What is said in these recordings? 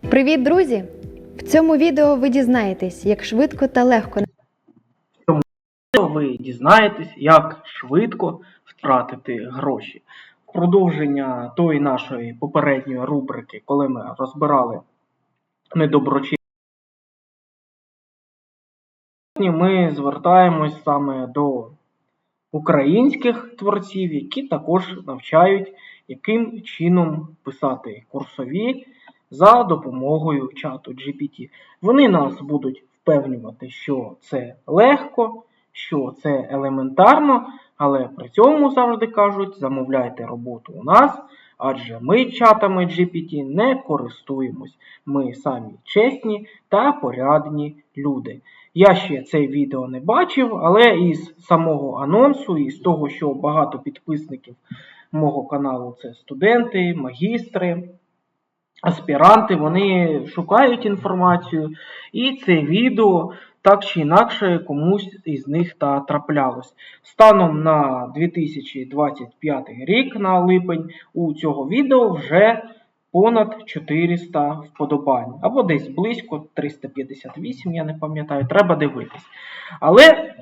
Привіт, друзі! В цьому відео ви дізнаєтесь, як швидко та легко відео ви дізнаєтесь, як швидко втратити гроші. Продовження тої нашої попередньої рубрики, коли ми розбирали недоброчесні, ми звертаємось саме до українських творців, які також навчають, яким чином писати курсові за допомогою чату GPT. Вони нас будуть впевнювати, що це легко, що це елементарно, але при цьому завжди кажуть, замовляйте роботу у нас, адже ми чатами GPT не користуємось. Ми самі чесні та порядні люди. Я ще це відео не бачив, але із самого анонсу, і з того, що багато підписників мого каналу це студенти, магістри, аспіранти, вони шукають інформацію, і це відео так чи інакше комусь із них та траплялось. Станом на 2025 рік, на липень, у цього відео вже понад 400 вподобань. Або десь близько 358, я не пам'ятаю, треба дивитись. Але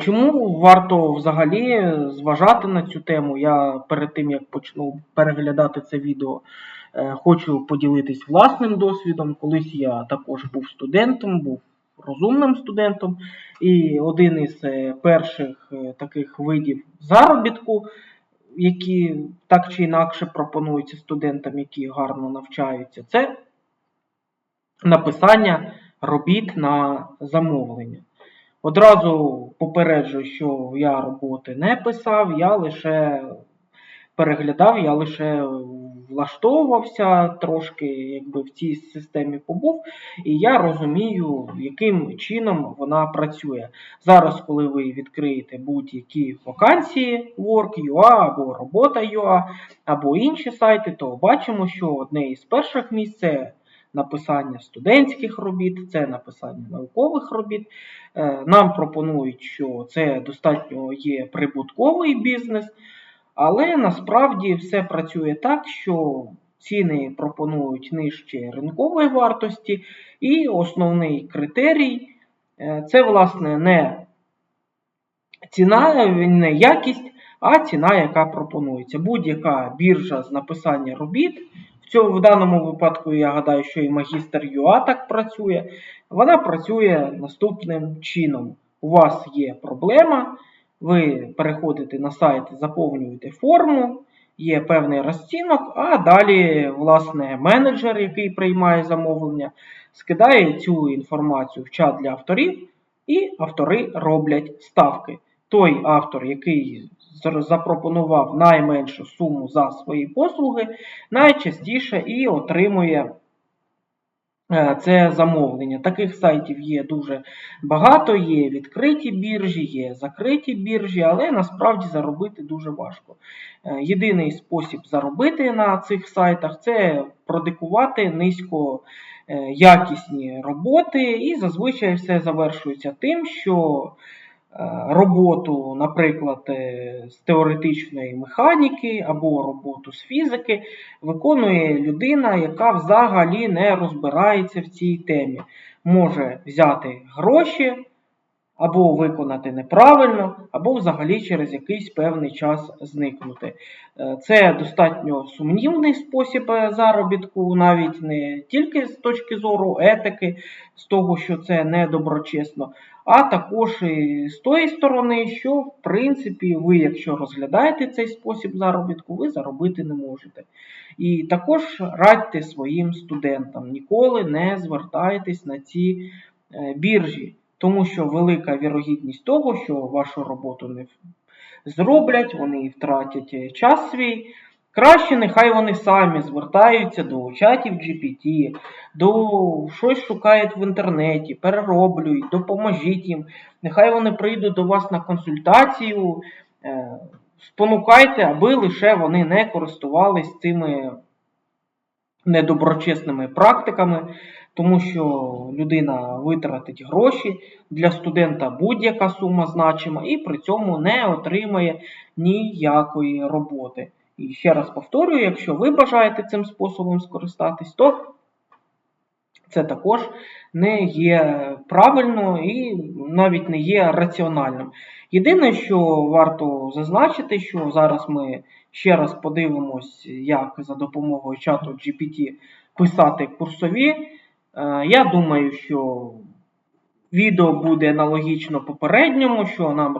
Чому варто взагалі зважати на цю тему? Я перед тим як почну переглядати це відео, е, хочу поділитись власним досвідом. Колись я також був студентом, був розумним студентом, і один із е, перших е, таких видів заробітку, які так чи інакше пропонуються студентам, які гарно навчаються, це написання робіт на замовлення. Одразу попереджу, що я роботи не писав, я лише переглядав, я лише влаштовувався трошки, якби в цій системі побув, і я розумію, яким чином вона працює. Зараз, коли ви відкриєте будь-які вакансії Work.ua або Робота.ua, або інші сайти, то бачимо, що одне із перших місць написання студентських робіт, це написання наукових робіт. Е, Нам пропонують, що це достатньо є прибутковий бізнес, але насправді все працює так, що ціни пропонують нижче ринкової вартості, і основний критерій е, це, власне, не ціна, не якість, а ціна, яка пропонується. Будь-яка біржа з написання робіт. Цьому в даному випадку я гадаю, що і магістр ЮА так працює. Вона працює наступним чином. У вас є проблема, ви переходите на сайт, заповнюєте форму, є певний розцінок, а далі, власне, менеджер, який приймає замовлення, скидає цю інформацію в чат для авторів, і автори роблять ставки. Той автор, який запропонував найменшу суму за свої послуги, найчастіше і отримує е, це замовлення. Таких сайтів є дуже багато, є відкриті біржі, є закриті біржі, але насправді заробити дуже важко. Е, Єдиний спосіб заробити на цих сайтах це продикувати низько е, роботи, і зазвичай все завершується тим, що роботу, наприклад, е, з теоретичної механіки або роботу з фізики виконує людина, яка взагалі не розбирається в цій темі. Може взяти гроші або виконати неправильно, або взагалі через якийсь певний час зникнути. Е, Це достатньо сумнівний спосіб е, заробітку, навіть не тільки з точки зору етики, з того, що це недоброчесно, а також і з тої сторони, що в принципі ви, якщо розглядаєте цей спосіб заробітку, ви заробити не можете. І також радьте своїм студентам, ніколи не звертайтесь на ці е, біржі тому що велика вірогідність того, що вашу роботу не зроблять, вони втратять час свій. Краще, нехай вони самі звертаються до чатів GPT, до щось шукають в інтернеті, перероблюють, допоможіть їм. Нехай вони прийдуть до вас на консультацію, е, спонукайте, аби лише вони не користувались цими недоброчесними практиками тому що людина витратить гроші для студента будь-яка сума значима, і при цьому не отримає ніякої роботи. І ще раз повторюю, якщо ви бажаєте цим способом скористатись, то це також не є правильно і навіть не є раціональним. Єдине, що варто зазначити, що зараз ми ще раз подивимось, як за допомогою чату GPT писати курсові. Е, Я думаю, що відео буде аналогічно попередньому, що нам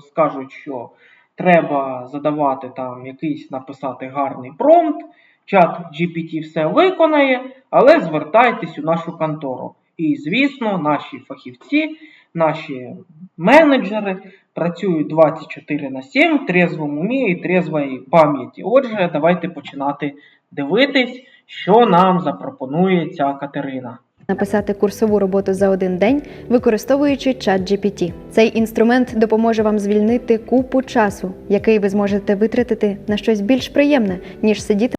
скажуть, що треба задавати там якийсь написати гарний промпт. Чат GPT все виконає, але звертайтесь у нашу контору. І, звісно, наші фахівці, наші менеджери працюють 24 на 7 в трезвому умі і трезвої пам'яті. Отже, давайте починати дивитись, що нам запропонує ця Катерина. Написати курсову роботу за один день, використовуючи чат GPT. Цей інструмент допоможе вам звільнити купу часу, який ви зможете витратити на щось більш приємне, ніж сидіти.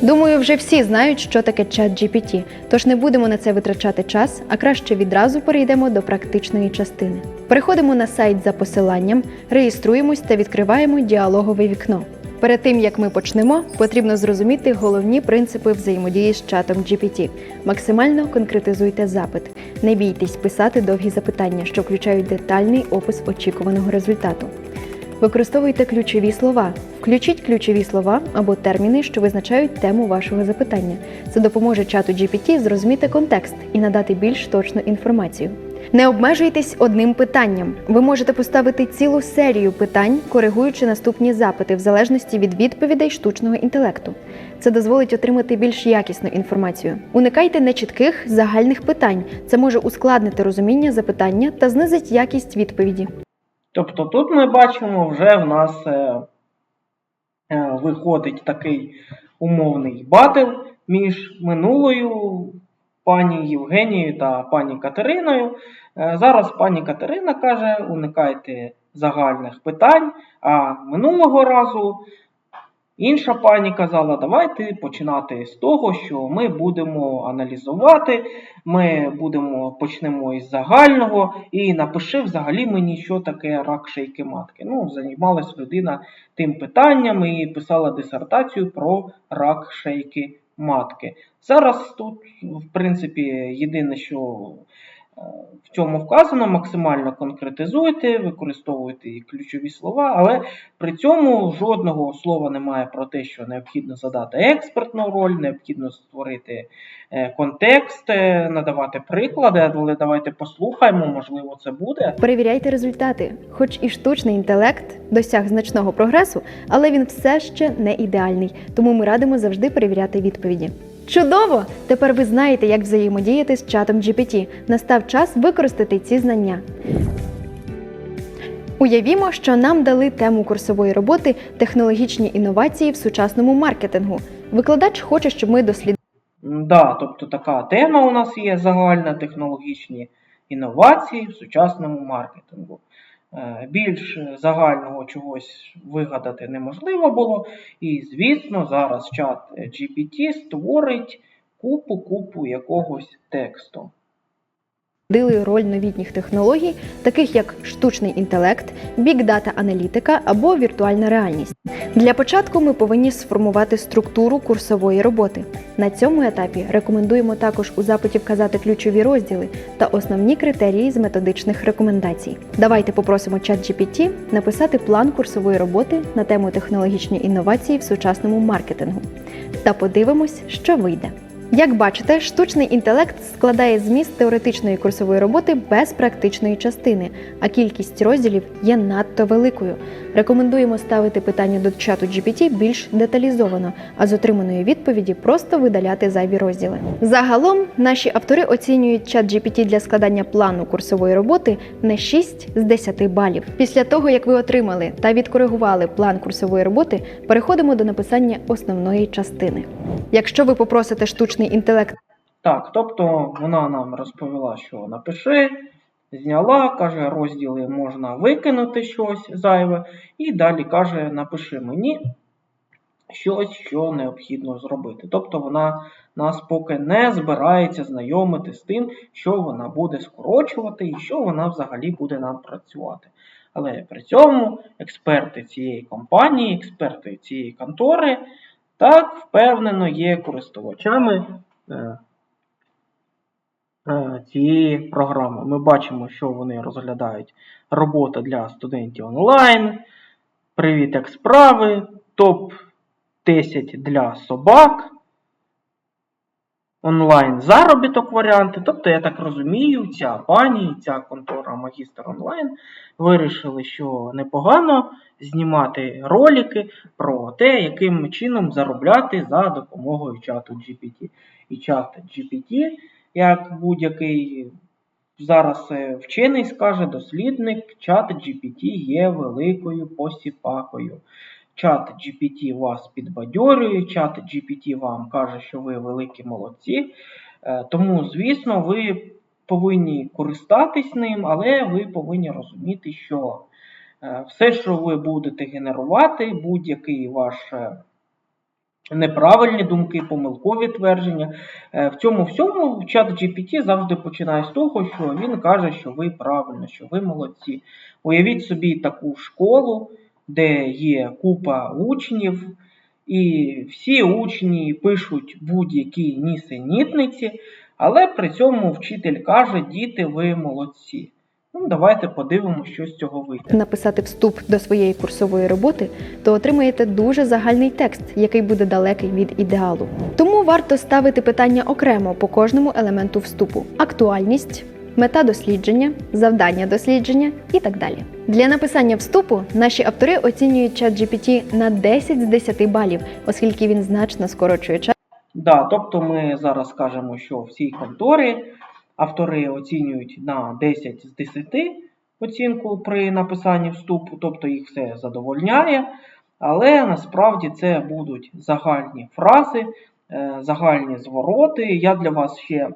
Думаю, вже всі знають, що таке чат GPT, тож не будемо на це витрачати час, а краще відразу перейдемо до практичної частини. Переходимо на сайт за посиланням, реєструємось та відкриваємо діалогове вікно. Перед тим як ми почнемо, потрібно зрозуміти головні принципи взаємодії з чатом GPT. Максимально конкретизуйте запит. Не бійтесь писати довгі запитання, що включають детальний опис очікуваного результату. Використовуйте ключові слова. Включіть ключові слова або терміни, що визначають тему вашого запитання. Це допоможе чату GPT зрозуміти контекст і надати більш точну інформацію. Не обмежуйтесь одним питанням. Ви можете поставити цілу серію питань, коригуючи наступні запити в залежності від відповідей штучного інтелекту. Це дозволить отримати більш якісну інформацію. Уникайте нечітких загальних питань. Це може ускладнити розуміння запитання та знизить якість відповіді. Тобто тут ми бачимо, вже в нас е, е, виходить такий умовний батл між минулою пані Євгенією та пані Катериною. Е, зараз пані Катерина каже, уникайте загальних питань, а минулого разу інша пані казала, давайте починати з того, що ми будемо аналізувати, ми будемо почнемо із загального і напиши взагалі мені, що таке рак шийки матки. Ну, займалась людина тим питанням і писала дисертацію про рак шийки матки. Зараз тут, в принципі, єдине, що е, в цьому вказано, максимально конкретизуйте, використовуйте ключові слова, але при цьому жодного слова немає про те, що необхідно задати експертну роль, необхідно створити е, контекст, е, надавати приклади, але давайте послухаємо, можливо, це буде. Перевіряйте результати. Хоч і штучний інтелект досяг значного прогресу, але він все ще не ідеальний, тому ми радимо завжди перевіряти відповіді. Чудово! Тепер ви знаєте, як взаємодіяти з чатом GPT. Настав час використати ці знання. Уявімо, що нам дали тему курсової роботи технологічні інновації в сучасному маркетингу. Викладач хоче, щоб ми дослідили. Да, тобто така тема у нас є загальна технологічні інновації в сучасному маркетингу. Е, Більш загального чогось вигадати неможливо було. І, звісно, зараз чат GPT створить купу-купу якогось тексту. Дослідили роль новітніх технологій, таких як штучний інтелект, бік-дата аналітика або віртуальна реальність. Для початку ми повинні сформувати структуру курсової роботи. На цьому етапі рекомендуємо також у запиті вказати ключові розділи та основні критерії з методичних рекомендацій. Давайте попросимо ChatGPT написати план курсової роботи на тему технологічні інновації в сучасному маркетингу та подивимось, що вийде. Як бачите, штучний інтелект складає зміст теоретичної курсової роботи без практичної частини, а кількість розділів є надто великою. Рекомендуємо ставити питання до чату GPT більш деталізовано, а з отриманої відповіді просто видаляти зайві розділи. Загалом наші автори оцінюють чат GPT для складання плану курсової роботи на 6 з 10 балів. Після того, як ви отримали та відкоригували план курсової роботи, переходимо до написання основної частини. Якщо ви попросите штучний інтелект Так, тобто вона нам розповіла, що напиши, зняла, каже, розділи можна викинути щось зайве, і далі каже, напиши мені щось, що необхідно зробити. Тобто вона нас поки не збирається знайомити з тим, що вона буде скорочувати і що вона взагалі буде нам працювати. Але при цьому експерти цієї компанії, експерти цієї контори так впевнено є користувачами е, цієї програми. Ми бачимо, що вони розглядають робота для студентів онлайн, привіт як справи, топ-10 для собак, онлайн заробіток варіанти. Тобто, я так розумію, ця пані, ця контора Магістр онлайн вирішили, що непогано знімати ролики про те, яким чином заробляти за допомогою чату GPT. І чат GPT, як будь-який зараз е, вчений скаже, дослідник, чат GPT є великою посіпакою. Чат GPT вас підбадьорює, чат GPT вам каже, що ви великі молодці. Е, Тому, звісно, ви повинні користатись ним, але ви повинні розуміти, що е, все, що ви будете генерувати, будь-який ваш неправильні думки, помилкові твердження. Е, В цьому всьому чат GPT завжди починає з того, що він каже, що ви правильно, що ви молодці. Уявіть собі таку школу, де є купа учнів, і всі учні пишуть будь-які нісенітниці, але при цьому вчитель каже, діти, ви молодці. Ну, давайте подивимося, що з цього вийде. написати вступ до своєї курсової роботи, то отримаєте дуже загальний текст, який буде далекий від ідеалу. Тому варто ставити питання окремо по кожному елементу вступу: актуальність, мета дослідження, завдання дослідження і так далі. Для написання вступу наші автори оцінюють чат GPT на 10 з 10 балів, оскільки він значно скорочує час. Да, тобто ми зараз кажемо, що в цій конторі автори оцінюють на 10 з 10 оцінку при написанні вступу, тобто їх все задовольняє. Але насправді це будуть загальні фрази, е, загальні звороти. Я для вас ще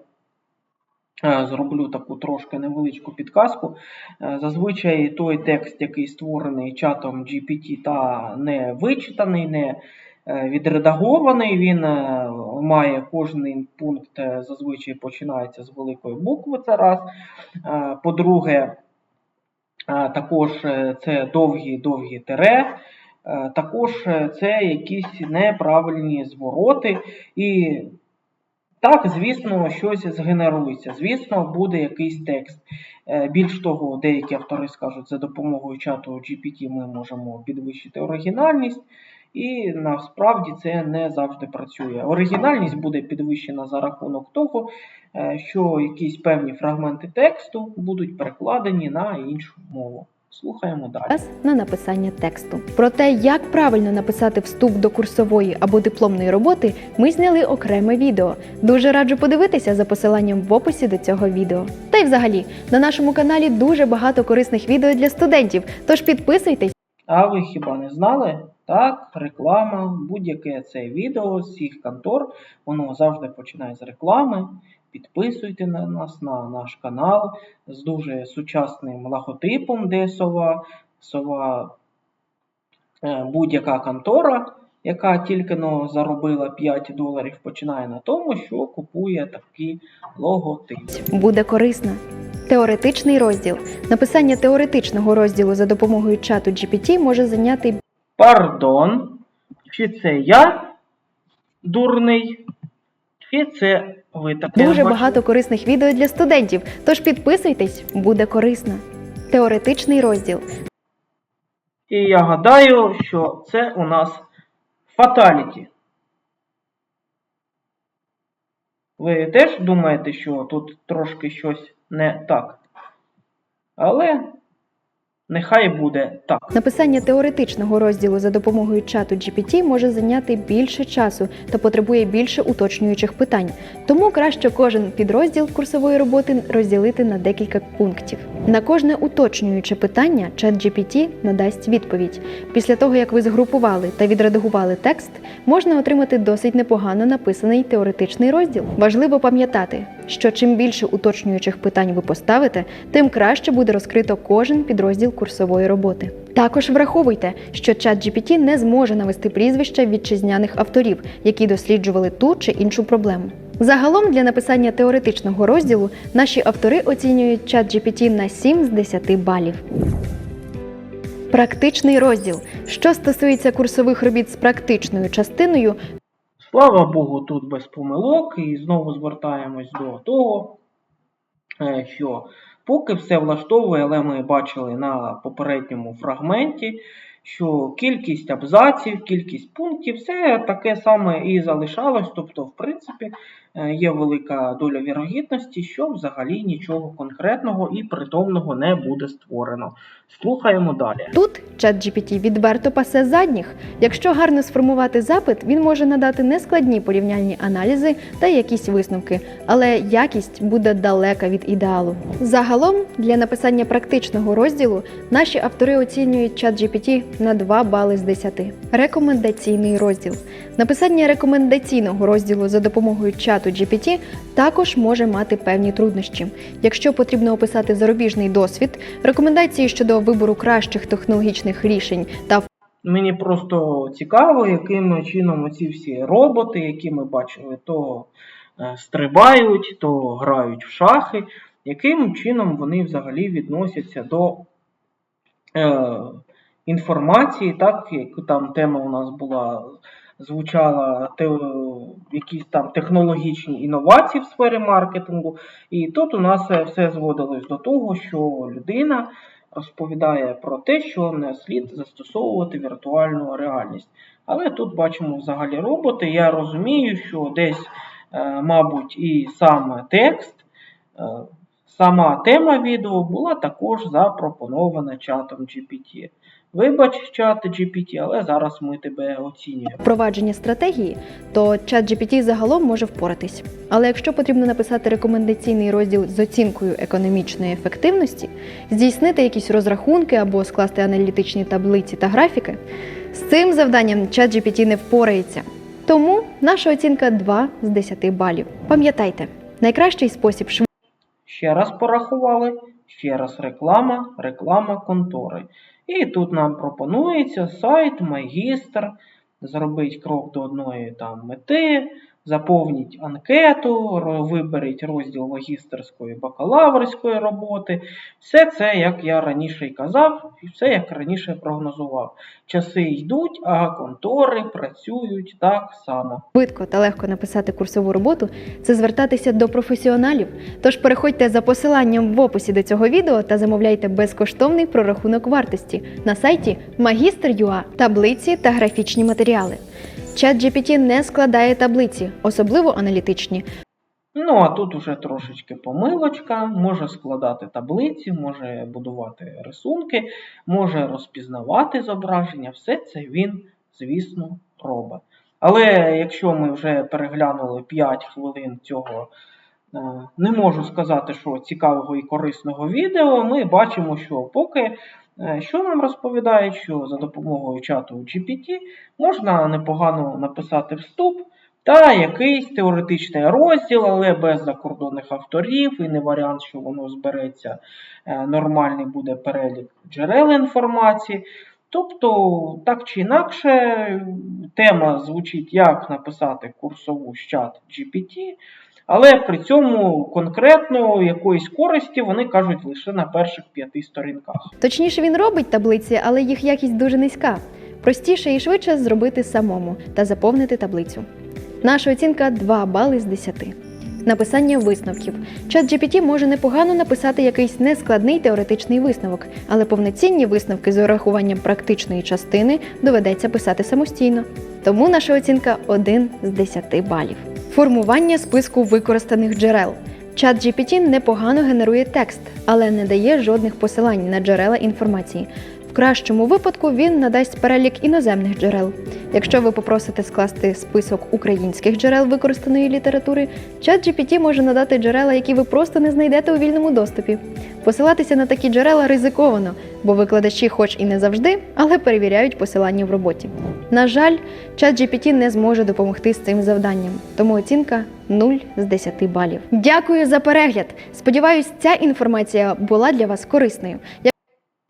е, зроблю таку трошки невеличку підказку. Е, Зазвичай той текст, який створений чатом GPT та не вичитаний, не відредагований, він е, має кожний пункт е, зазвичай починається з великої букви. Це раз. Е, По-друге, е, також е, це довгі-довгі тире. Е, Також е, це якісь неправильні звороти. І так, звісно, щось згенерується. Звісно, буде якийсь текст. Е, Більш того, деякі автори скажуть, за допомогою чату GPT ми можемо підвищити оригінальність. І насправді це не завжди працює. Оригінальність буде підвищена за рахунок того, е, що якісь певні фрагменти тексту будуть перекладені на іншу мову. Слухаємо далі. час на написання тексту. Про те, як правильно написати вступ до курсової або дипломної роботи, ми зняли окреме відео. Дуже раджу подивитися за посиланням в описі до цього відео. Та й взагалі, на нашому каналі дуже багато корисних відео для студентів, тож підписуйтесь. А ви хіба не знали? Так, реклама, будь-яке це відео з всіх контор, воно завжди починає з реклами. Підписуйте на нас на наш канал з дуже сучасним логотипом, де сова, сова е, будь-яка контора, яка тільки но заробила 5 доларів, починає на тому, що купує такий логотип. Буде корисно. Теоретичний розділ. Написання теоретичного розділу за допомогою чату GPT може зайняти Пардон, чи це я дурний, чи це ви таке Дуже бачили? багато корисних відео для студентів, тож підписуйтесь, буде корисно. Теоретичний розділ. І я гадаю, що це у нас фаталіті. Ви теж думаєте, що тут трошки щось не так? Але нехай буде так. Написання теоретичного розділу за допомогою чату GPT може зайняти більше часу та потребує більше уточнюючих питань. Тому краще кожен підрозділ курсової роботи розділити на декілька пунктів. На кожне уточнююче питання чат GPT надасть відповідь. Після того, як ви згрупували та відредагували текст, можна отримати досить непогано написаний теоретичний розділ. Важливо пам'ятати, що чим більше уточнюючих питань ви поставите, тим краще буде розкрито кожен підрозділ курсової роботи. Також враховуйте, що чат GPT не зможе навести прізвища вітчизняних авторів, які досліджували ту чи іншу проблему. Загалом для написання теоретичного розділу наші автори оцінюють чат GPT на 7 з 10 балів. Практичний розділ. Що стосується курсових робіт з практичною частиною, Слава Богу, тут без помилок, і знову звертаємось до того, е, що поки все влаштовує, але ми бачили на попередньому фрагменті, що кількість абзаців, кількість пунктів, все таке саме і залишалось. Тобто, в принципі, є велика доля вірогідності, що взагалі нічого конкретного і притомного не буде створено. Слухаємо далі. Тут ChatGPT відверто пасе задніх. Якщо гарно сформувати запит, він може надати нескладні порівняльні аналізи та якісь висновки, але якість буде далека від ідеалу. Загалом, для написання практичного розділу наші автори оцінюють ChatGPT на 2 бали з 10. Рекомендаційний розділ. Написання рекомендаційного розділу за допомогою чату GPT також може мати певні труднощі. Якщо потрібно описати зарубіжний досвід, рекомендації щодо вибору кращих технологічних рішень та Мені просто цікаво, яким чином оці всі роботи, які ми бачили, то е, стрибають, то грають в шахи, яким чином вони взагалі відносяться до е, інформації, так, як там тема у нас була, звучала те, якісь там технологічні інновації в сфері маркетингу. І тут у нас е, все зводилось до того, що людина розповідає про те, що не слід застосовувати віртуальну реальність. Але тут бачимо взагалі роботи. Я розумію, що десь, е, мабуть, і саме текст, е, сама тема відео була також запропонована чатом GPT. Вибач, чат GPT, але зараз ми тебе оцінюємо. впровадження стратегії, то ChatGPT загалом може впоратись. Але якщо потрібно написати рекомендаційний розділ з оцінкою економічної ефективності, здійснити якісь розрахунки або скласти аналітичні таблиці та графіки, з цим завданням ChatGPT не впорається. Тому наша оцінка 2 з 10 балів. Пам'ятайте, найкращий спосіб Ще раз порахували, ще раз реклама, реклама контори. І тут нам пропонується сайт Магістр, зробить крок до одної там мети, заповніть анкету, виберіть розділ магістерської бакалаврської роботи. Все це, як я раніше й казав, і все як раніше прогнозував. Часи йдуть, а контори працюють так само. швидко та легко написати курсову роботу це звертатися до професіоналів. Тож переходьте за посиланням в описі до цього відео та замовляйте безкоштовний прорахунок вартості на сайті Magister.ua, таблиці та графічні матеріали. ChatGPT не складає таблиці, особливо аналітичні. Ну, а тут уже трошечки помилочка, може складати таблиці, може будувати рисунки, може розпізнавати зображення. Все це він, звісно, робить. Але якщо ми вже переглянули 5 хвилин цього, е, не можу сказати, що цікавого і корисного відео, ми бачимо, що поки що нам розповідають, що за допомогою чату GPT можна непогано написати вступ. Та якийсь теоретичний розділ, але без закордонних авторів, і не варіант, що воно збереться е, нормальний буде перелік джерел інформації. Тобто, так чи інакше, тема звучить, як написати курсову з чат GPT, але при цьому конкретно якоїсь користі вони кажуть лише на перших п'яти сторінках. Точніше, він робить таблиці, але їх якість дуже низька. Простіше і швидше зробити самому та заповнити таблицю. Наша оцінка 2 бали з 10. Написання висновків. ChatGPT може непогано написати якийсь нескладний теоретичний висновок, але повноцінні висновки з урахуванням практичної частини доведеться писати самостійно. Тому наша оцінка 1 з 10 балів. Формування списку використаних джерел. ChatGPT непогано генерує текст, але не дає жодних посилань на джерела інформації. Кращому випадку він надасть перелік іноземних джерел. Якщо ви попросите скласти список українських джерел використаної літератури, ChatGPT може надати джерела, які ви просто не знайдете у вільному доступі. Посилатися на такі джерела ризиковано, бо викладачі, хоч і не завжди, але перевіряють посилання в роботі. На жаль, ChatGPT не зможе допомогти з цим завданням, тому оцінка 0 з 10 балів. Дякую за перегляд. Сподіваюсь, ця інформація була для вас корисною.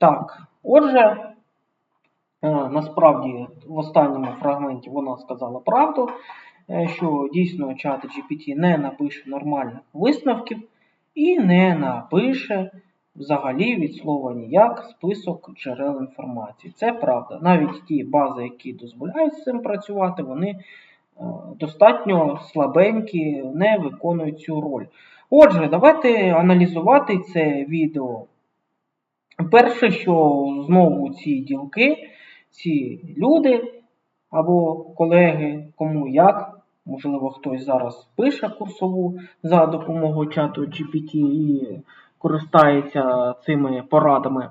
Так, отже, е, насправді в останньому фрагменті вона сказала правду, е, що дійсно чат GPT не напише нормальних висновків і не напише взагалі від слова ніяк список джерел інформації. Це правда. Навіть ті бази, які дозволяють з цим працювати, вони е, достатньо слабенькі, не виконують цю роль. Отже, давайте аналізувати це відео. Перше, що знову ці ділки, ці люди або колеги, кому як, можливо, хтось зараз пише курсову за допомогою чату GPT і користається цими порадами.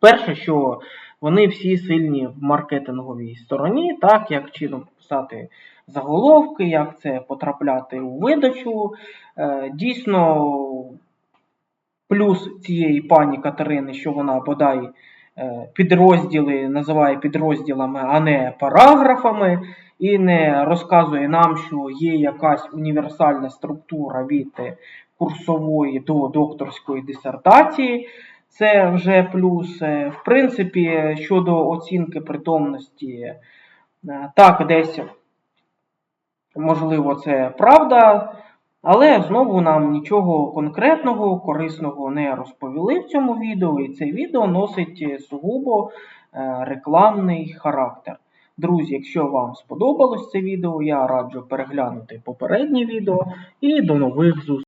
Перше, що вони всі сильні в маркетинговій стороні, так, як чином писати заголовки, як це потрапляти у видачу. Е, Дійсно, плюс цієї пані Катерини, що вона бодай е, підрозділи називає підрозділами, а не параграфами, і не розказує нам, що є якась універсальна структура від курсової до докторської дисертації. Це вже плюс. Е, В принципі, щодо оцінки притомності, е, так, десь можливо це правда, але знову нам нічого конкретного, корисного не розповіли в цьому відео, і це відео носить е, сугубо е, рекламний характер. Друзі, якщо вам сподобалось це відео, я раджу переглянути попереднє відео і до нових зустрічей.